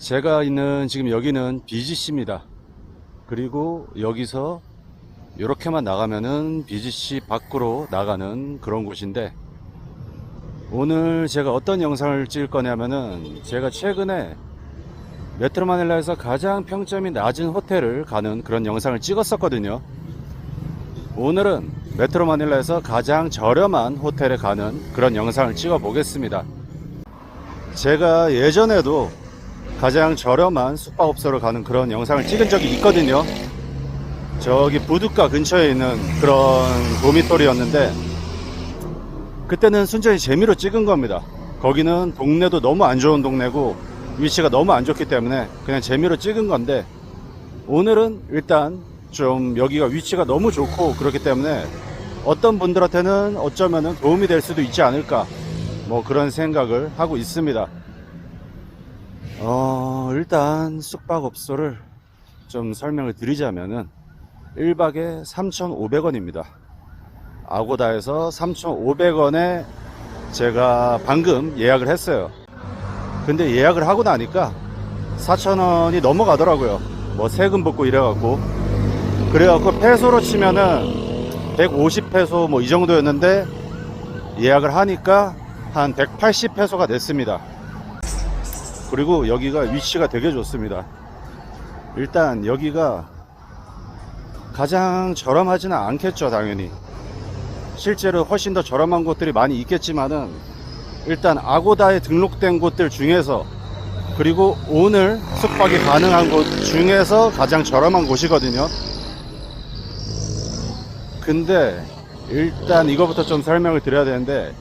제가 있는 지금 여기는 BGC입니다. 그리고 여기서 이렇게만 나가면은 BGC 밖으로 나가는 그런 곳인데 오늘 제가 어떤 영상을 찍을 거냐면은 제가 최근에 메트로 마닐라에서 가장 평점이 낮은 호텔을 가는 그런 영상을 찍었었거든요. 오늘은 메트로 마닐라에서 가장 저렴한 호텔에 가는 그런 영상을 찍어 보겠습니다. 제가 예전에도 가장 저렴한 숙박업소를 가는 그런 영상을 찍은 적이 있거든요. 저기 부두가 근처에 있는 그런 도미토리였는데 그때는 순전히 재미로 찍은 겁니다. 거기는 동네도 너무 안 좋은 동네고 위치가 너무 안 좋기 때문에 그냥 재미로 찍은 건데 오늘은 일단 좀 여기가 위치가 너무 좋고 그렇기 때문에 어떤 분들한테는 어쩌면은 도움이 될 수도 있지 않을까 뭐 그런 생각을 하고 있습니다. 어, 일단 숙박업소를 좀 설명을 드리자면은 1박에 3,500원입니다. 아고다에서 3,500원에 제가 방금 예약을 했어요. 근데 예약을 하고 나니까 4,000원이 넘어가더라고요. 뭐 세금 붙고 이래갖고. 그래갖고 페소로 치면은 150페소 뭐 이 정도였는데 예약을 하니까 한 180페소가 됐습니다. 그리고 여기가 위치가 되게 좋습니다. 일단 여기가 가장 저렴하지는 않겠죠, 당연히. 실제로 훨씬 더 저렴한 곳들이 많이 있겠지만은 일단 아고다에 등록된 곳들 중에서 그리고 오늘 숙박이 가능한 곳 중에서 가장 저렴한 곳이거든요. 근데 일단 이거부터 좀 설명을 드려야 되는데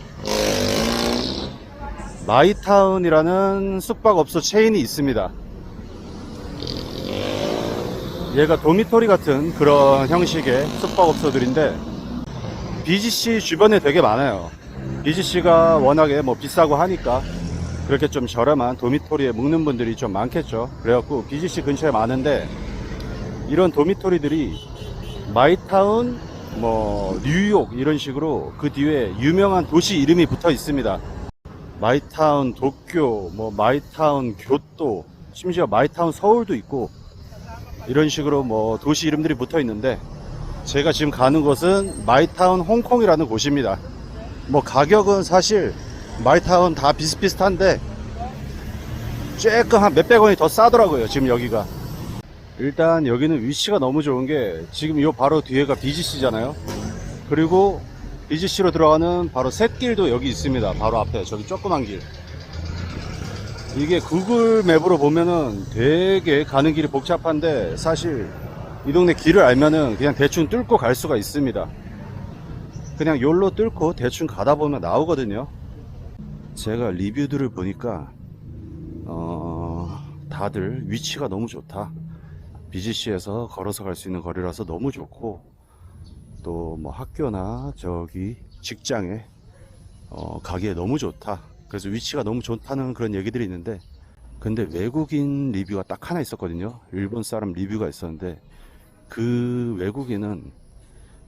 마이타운이라는 숙박업소 체인이 있습니다. 얘가 도미토리 같은 그런 형식의 숙박업소들인데 BGC 주변에 되게 많아요. BGC가 워낙에 뭐 비싸고 하니까 그렇게 좀 저렴한 도미토리에 묵는 분들이 좀 많겠죠. 그래갖고 BGC 근처에 많은데 이런 도미토리들이 마이타운, 뭐 뉴욕 이런 식으로 그 뒤에 유명한 도시 이름이 붙어 있습니다. 마이타운 도쿄, 뭐 마이타운 교토, 심지어 마이타운 서울도 있고 이런 식으로 뭐 도시 이름들이 붙어 있는데 제가 지금 가는 곳은 마이타운 홍콩이라는 곳입니다. 뭐 가격은 사실 마이타운 다 비슷비슷한데 조금 한 몇백 원이 더 싸더라고요. 지금 여기가. 일단 여기는 위치가 너무 좋은 게 지금 요 바로 뒤에가 BGC잖아요. 그리고 BGC로 들어가는 바로 샛길도 여기 있습니다. 바로 앞에 저기 조그만 길. 이게 구글 맵으로 보면은 되게 가는 길이 복잡한데 사실 이 동네 길을 알면은 그냥 대충 뚫고 갈 수가 있습니다. 그냥 요로 뚫고 대충 가다 보면 나오거든요. 제가 리뷰들을 보니까 어, 다들 위치가 너무 좋다. BGC에서 걸어서 갈 수 있는 거리라서 너무 좋고 또 뭐 학교나 저기 직장에 어, 가기에 너무 좋다. 그래서 위치가 너무 좋다는 그런 얘기들이 있는데 근데 외국인 리뷰가 딱 하나 있었거든요. 일본 사람 리뷰가 있었는데 그 외국인은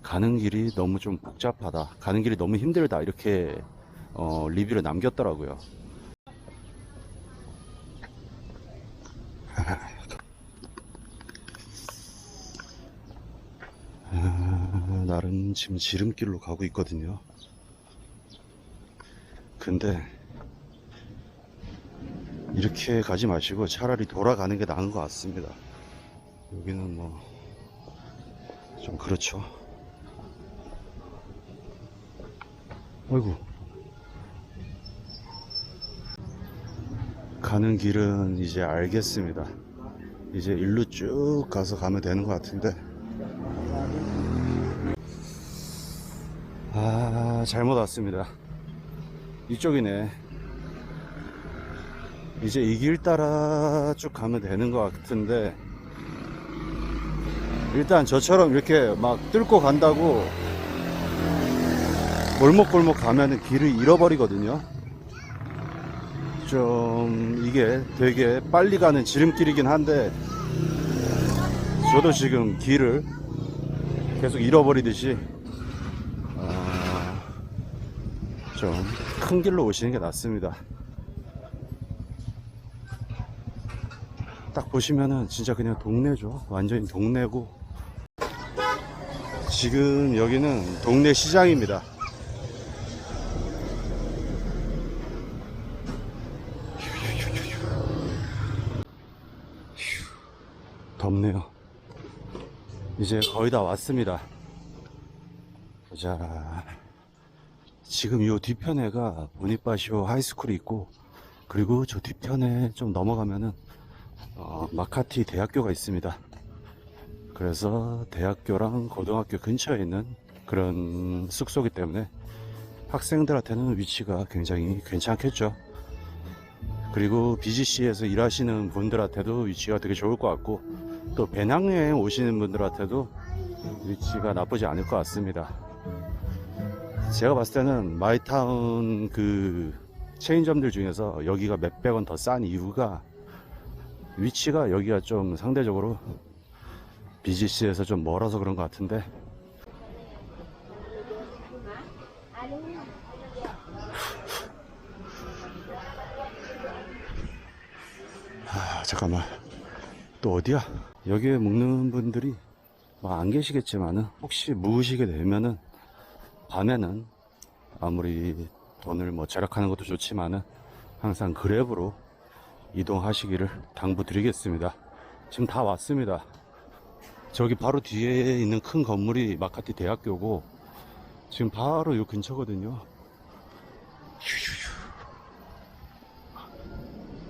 가는 길이 너무 좀 복잡하다. 가는 길이 너무 힘들다. 이렇게 어, 리뷰를 남겼더라고요. 아, 나름 지금 지름길로 가고 있거든요. 근데 이렇게 가지 마시고 차라리 돌아가는 게 나은 것 같습니다. 여기는 뭐 좀 그렇죠. 아이고. 가는 길은 이제 알겠습니다. 이제 일로 쭉 가서 가면 되는 것 같은데. 아, 잘못 왔습니다. 이쪽이네. 이제 이 길 따라 쭉 가면 되는 것 같은데, 일단 저처럼 이렇게 막 뚫고 간다고 골목골목 가면은 길을 잃어버리거든요. 좀 이게 되게 빨리 가는 지름길이긴 한데 저도 지금 길을 계속 잃어버리듯이 아, 좀 큰 길로 오시는 게 낫습니다. 딱 보시면은 진짜 그냥 동네죠. 완전히 동네고. 지금 여기는 동네 시장입니다. 덥네요. 이제 거의 다 왔습니다. 보자. 지금 요 뒤편에가 보니파시오 하이스쿨이 있고, 그리고 저 뒤편에 좀 넘어가면은, 어, 마카티 대학교가 있습니다. 그래서 대학교랑 고등학교 근처에 있는 그런 숙소기 때문에 학생들한테는 위치가 굉장히 괜찮겠죠. 그리고 BGC에서 일하시는 분들한테도 위치가 되게 좋을 것 같고, 또 배낭여행 오시는 분들한테도 위치가 나쁘지 않을 것 같습니다. 제가 봤을 때는 마이타운 그 체인점들 중에서 여기가 몇백 원 더 싼 이유가 위치가 여기가 좀 상대적으로 BGC에서 좀 멀어서 그런 것 같은데 아 잠깐만 또 어디야? 여기에 묵는 분들이 뭐 안 계시겠지만은 혹시 묵으시게 되면은 밤에는 아무리 돈을 뭐 절약하는 것도 좋지만은 항상 그랩으로 이동하시기를 당부드리겠습니다. 지금 다 왔습니다. 저기 바로 뒤에 있는 큰 건물이 마카티 대학교고 지금 바로 요 근처거든요.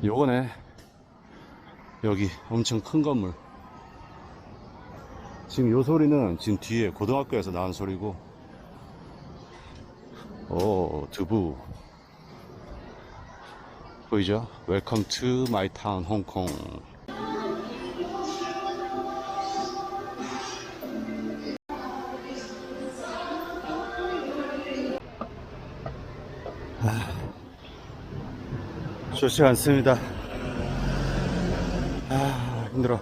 요거네. 여기 엄청 큰 건물. 지금 요 소리는 지금 뒤에 고등학교에서 나온 소리고 오, 두부. 보이죠? Welcome to my town, 홍콩. 아, 좋지 않습니다. 아, 힘들어.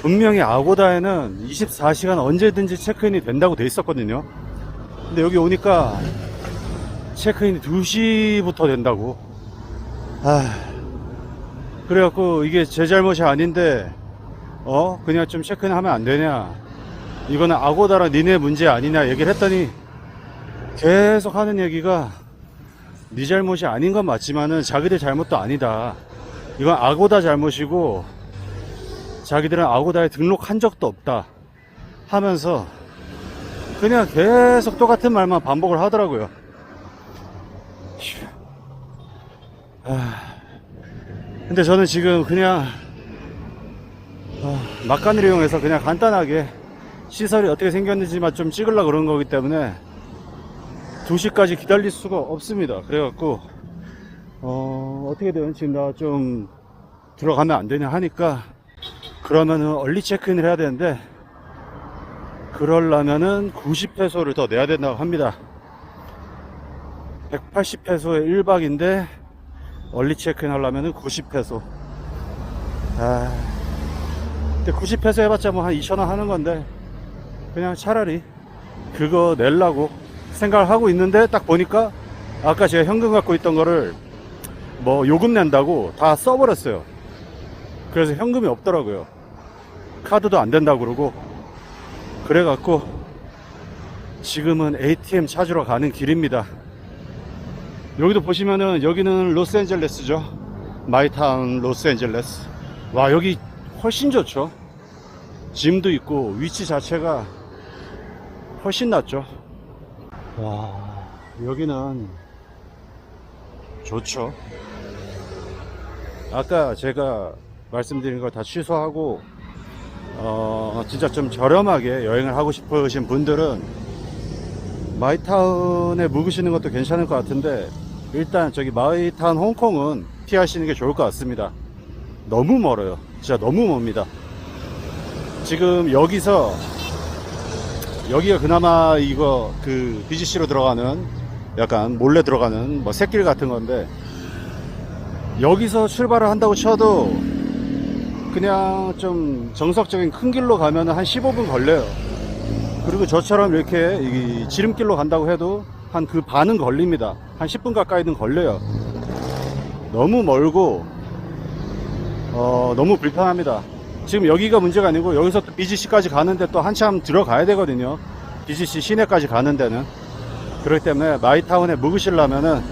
분명히 아고다에는 24시간 언제든지 체크인이 된다고 돼 있었거든요. 근데 여기 오니까 체크인이 2시부터 된다고. 아, 그래갖고 이게 제 잘못이 아닌데, 어? 그냥 좀 체크인 하면 안 되냐. 이거는 아고다랑 니네 문제 아니냐 얘기를 했더니 계속 하는 얘기가 네 잘못이 아닌 건 맞지만은 자기들 잘못도 아니다. 이건 아고다 잘못이고 자기들은 아고다에 등록한 적도 없다. 하면서 그냥 계속 똑같은 말만 반복을 하더라고요. 휴. 아, 근데 저는 지금 그냥 아, 막간을 이용해서 그냥 간단하게 시설이 어떻게 생겼는지만 좀 찍으려고 그런 거기 때문에 2시까지 기다릴 수가 없습니다. 그래갖고 어, 어떻게든 지금 나 좀 들어가면 안 되냐 하니까 그러면은 얼리 체크인을 해야 되는데 그러려면은 90페소를 더 내야 된다고 합니다. 180페소에 1박인데 얼리 체크인 하려면은 90페소. 아. 근데 90페소 해봤자 뭐 한 2,000원 하는 건데 그냥 차라리 그거 내려고 생각을 하고 있는데 딱 보니까 아까 제가 현금 갖고 있던 거를 뭐 요금 낸다고 다 써버렸어요. 그래서 현금이 없더라고요. 카드도 안 된다고 그러고 그래갖고 지금은 ATM 찾으러 가는 길입니다. 여기도 보시면은 여기는 로스앤젤레스죠. 마이타운 로스앤젤레스. 와 여기 훨씬 좋죠. 짐도 있고 위치 자체가 훨씬 낫죠. 와 여기는 좋죠. 아까 제가 말씀드린 걸다 취소하고 어 진짜 좀 저렴하게 여행을 하고 싶으신 분들은 마이타운에 묵으시는 것도 괜찮을 것 같은데 일단 저기 마이타운 홍콩은 피하시는 게 좋을 것 같습니다. 너무 멀어요. 진짜 너무 멉니다. 지금 여기서 여기가 그나마 이거 그 BGC로 들어가는 약간 몰래 들어가는 뭐 새길 같은 건데 여기서 출발을 한다고 쳐도 그냥 좀 정석적인 큰 길로 가면 한 15분 걸려요. 그리고 저처럼 이렇게 이 지름길로 간다고 해도 한 그 반은 걸립니다. 한 10분 가까이는 걸려요. 너무 멀고 어, 너무 불편합니다. 지금 여기가 문제가 아니고 여기서 또 BGC까지 가는데 또 한참 들어가야 되거든요. BGC 시내까지 가는 데는. 그렇기 때문에 마이타운에 묵으시려면은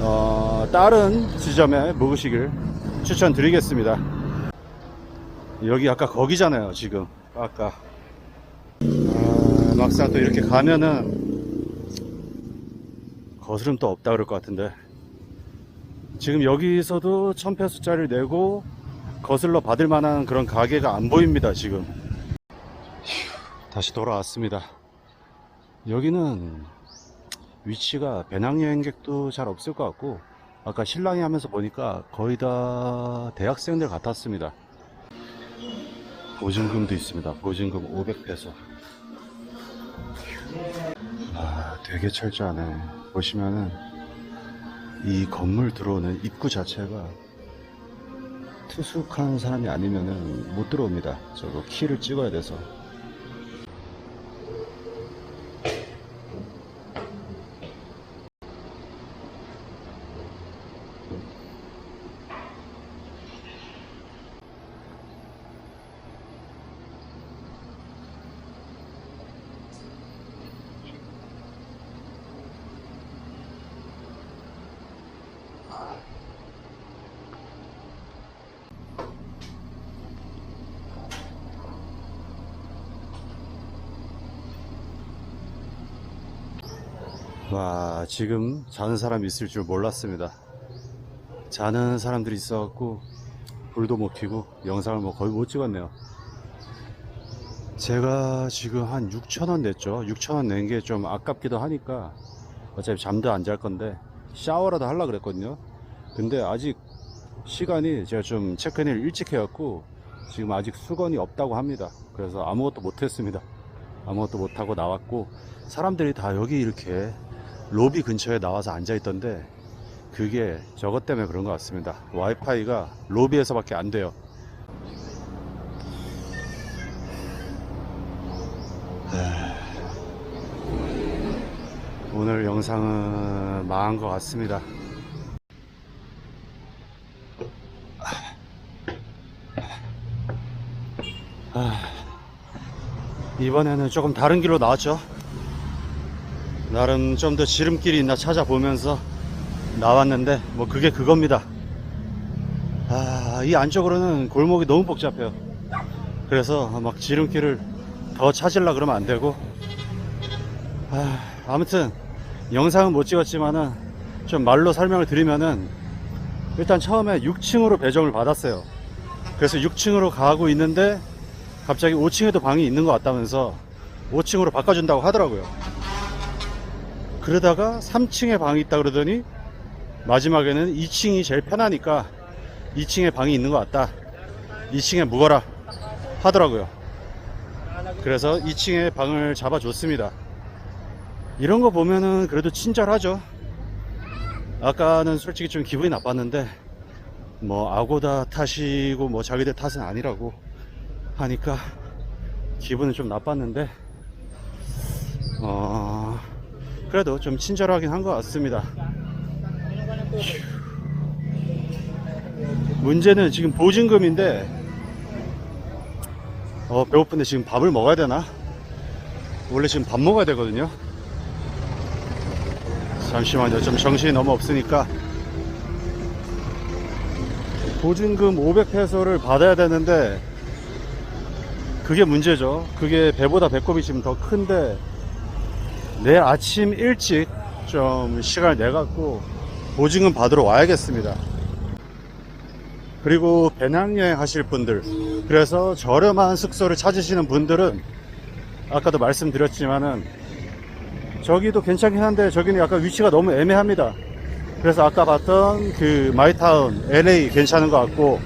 어, 다른 지점에 묵으시길 추천드리겠습니다. 여기 아까 거기잖아요, 지금. 아까. 아, 막상 또 이렇게 가면은 거스름 또 없다 그럴 것 같은데. 지금 여기서도 1000페소짜리를 내고 거슬러 받을 만한 그런 가게가 안 보입니다, 지금. 휴, 다시 돌아왔습니다. 여기는 위치가 배낭여행객도 잘 없을 것 같고, 아까 신랑이 하면서 보니까 거의 다 대학생들 같았습니다. 보증금도 있습니다. 보증금 500페소. 아, 되게 철저하네. 보시면은 이 건물 들어오는 입구 자체가 투숙한 사람이 아니면은 못 들어옵니다. 저거 키를 찍어야 돼서. 와, 지금 자는 사람이 있을 줄 몰랐습니다. 자는 사람들이 있어갖고, 불도 못 켜고, 영상을 뭐 거의 못 찍었네요. 제가 지금 한 6천원 냈죠. 6천원 낸 게 좀 아깝기도 하니까, 어차피 잠도 안 잘 건데, 샤워라도 하려고 그랬거든요. 근데 아직 시간이 제가 좀 체크인을 일찍 해갖고, 지금 아직 수건이 없다고 합니다. 그래서 아무것도 못했습니다. 아무것도 못하고 나왔고, 사람들이 다 여기 이렇게 로비 근처에 나와서 앉아 있던데 그게 저것 때문에 그런 것 같습니다. 와이파이가 로비에서 밖에 안 돼요. 오늘 영상은 망한 것 같습니다. 아, 이번에는 조금 다른 길로 나왔죠. 나름 좀 더 지름길이 있나 찾아보면서 나왔는데 뭐 그게 그겁니다. 아, 이 안쪽으로는 골목이 너무 복잡해요. 그래서 막 지름길을 더 찾으려 그러면 안 되고. 아, 아무튼 영상은 못 찍었지만은 좀 말로 설명을 드리면은 일단 처음에 6층으로 배정을 받았어요. 그래서 6층으로 가고 있는데 갑자기 5층에도 방이 있는 것 같다면서 5층으로 바꿔준다고 하더라고요 그러다가 3층에 방이 있다 그러더니 마지막에는 2층이 제일 편하니까 2층에 방이 있는 것 같다. 2층에 묵어라 하더라고요. 그래서 2층에 방을 잡아줬습니다. 이런 거 보면은 그래도 친절하죠. 아까는 솔직히 좀 기분이 나빴는데 뭐 아고다 탓이고 뭐 자기들 탓은 아니라고 하니까 기분은 좀 나빴는데 어 그래도 좀 친절하긴 한 것 같습니다. 휴. 문제는 지금 보증금인데, 어, 배고픈데 지금 밥을 먹어야 되나? 원래 지금 밥 먹어야 되거든요. 잠시만요. 좀 정신이 너무 없으니까. 보증금 500페소를 받아야 되는데, 그게 문제죠. 그게 배보다 배꼽이 지금 더 큰데, 내일 아침 일찍 좀 시간을 내갖고 보증금 받으러 와야겠습니다. 그리고 배낭여행 하실 분들, 그래서 저렴한 숙소를 찾으시는 분들은 아까도 말씀드렸지만은 저기도 괜찮긴 한데 저기는 약간 위치가 너무 애매합니다. 그래서 아까 봤던 그 마이타운, LA 괜찮은 것 같고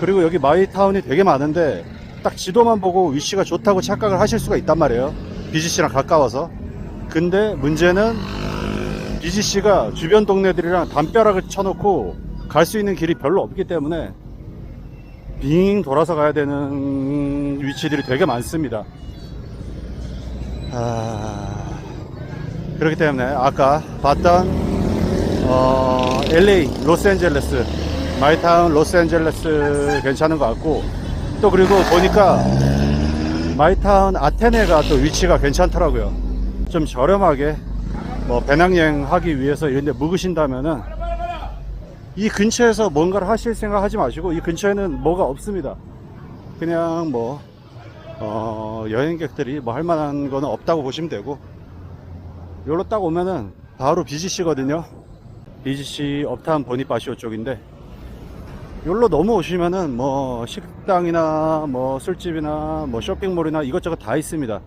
그리고 여기 마이타운이 되게 많은데 딱 지도만 보고 위치가 좋다고 착각을 하실 수가 있단 말이에요. BGC랑 가까워서. 근데 문제는 BGC가 주변 동네들이랑 담벼락을 쳐놓고 갈 수 있는 길이 별로 없기 때문에 빙 돌아서 가야 되는 위치들이 되게 많습니다. 아, 그렇기 때문에 아까 봤던 어, LA, 로스앤젤레스, 마이타운 로스앤젤레스 괜찮은 것 같고 또 그리고 보니까 마이타운 아테네가 또 위치가 괜찮더라고요. 좀 저렴하게 뭐 배낭여행 하기 위해서 이런 데 묵으신다면은 이 근처에서 뭔가를 하실 생각 하지 마시고 이 근처에는 뭐가 없습니다. 그냥 뭐 어, 여행객들이 뭐 할 만한 거는 없다고 보시면 되고 여기로 딱 오면은 바로 BGC거든요. BGC 업타운 보니파시오 쪽인데 여기로 넘어오시면은 뭐 식당이나 뭐 술집이나 뭐 쇼핑몰이나 이것저것 다 있습니다.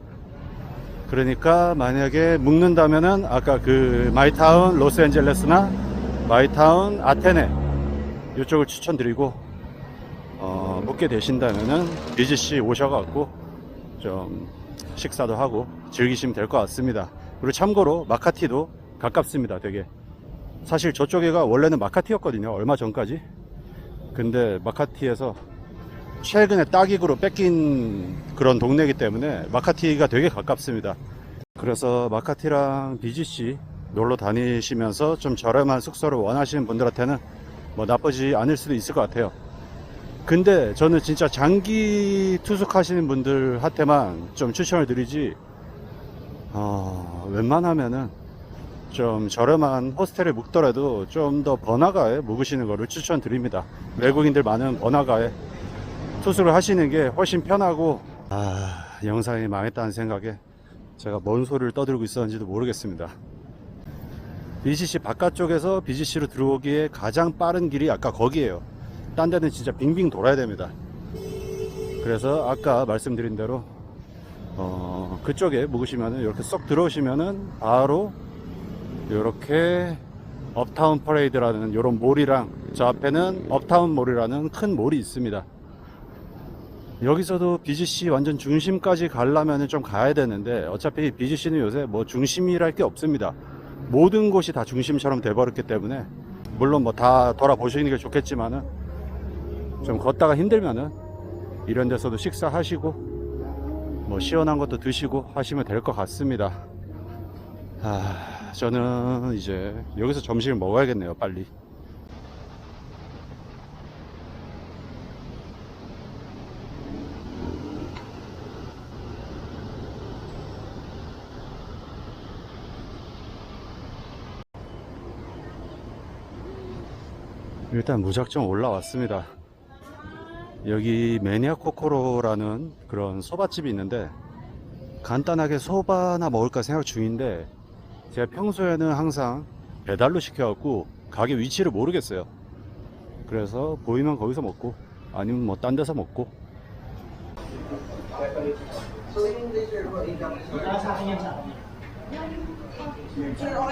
그러니까 만약에 묵는다면은 아까 그 마이타운 로스앤젤레스나 마이타운 아테네 이쪽을 추천드리고 어, 묵게 되신다면은 BGC 오셔갖고 좀 식사도 하고 즐기시면 될 것 같습니다. 그리고 참고로 마카티도 가깝습니다. 되게 사실 저쪽에가 원래는 마카티였거든요. 얼마 전까지. 근데 마카티에서 최근에 따기구로 뺏긴 그런 동네이기 때문에 마카티가 되게 가깝습니다. 그래서 마카티랑 BGC 놀러 다니시면서 좀 저렴한 숙소를 원하시는 분들한테는 뭐 나쁘지 않을 수도 있을 것 같아요. 근데 저는 진짜 장기 투숙하시는 분들한테만 좀 추천을 드리지, 어, 웬만하면은 좀 저렴한 호스텔에 묵더라도 좀 더 번화가에 묵으시는 거를 추천드립니다. 외국인들 많은 번화가에 투숙을 하시는 게 훨씬 편하고, 아, 영상이 망했다는 생각에 제가 뭔 소리를 떠들고 있었는지도 모르겠습니다. BGC 바깥쪽에서 BGC로 들어오기에 가장 빠른 길이 아까 거기에요. 딴 데는 진짜 빙빙 돌아야 됩니다. 그래서 아까 말씀드린 대로 어, 그쪽에 묵으시면은 이렇게 쏙 들어오시면은 바로 이렇게 업타운 퍼레이드라는 이런 몰이랑 저 앞에는 업타운 몰이라는 큰 몰이 있습니다. 여기서도 BGC 완전 중심까지 가려면 좀 가야 되는데 어차피 BGC는 요새 뭐 중심이랄 게 없습니다. 모든 곳이 다 중심처럼 돼버렸기 때문에 물론 뭐 다 돌아보시는 게 좋겠지만은 좀 걷다가 힘들면은 이런 데서도 식사하시고 뭐 시원한 것도 드시고 하시면 될 것 같습니다. 아, 저는 이제 여기서 점심을 먹어야겠네요, 빨리. 일단 무작정 올라왔습니다. 여기 매니아 코코로라는 그런 소바집이 있는데 간단하게 소바나 먹을까 생각 중인데 제가 평소에는 항상 배달로 시켜갖고 가게 위치를 모르겠어요. 그래서 보이면 거기서 먹고 아니면 뭐 딴 데서 먹고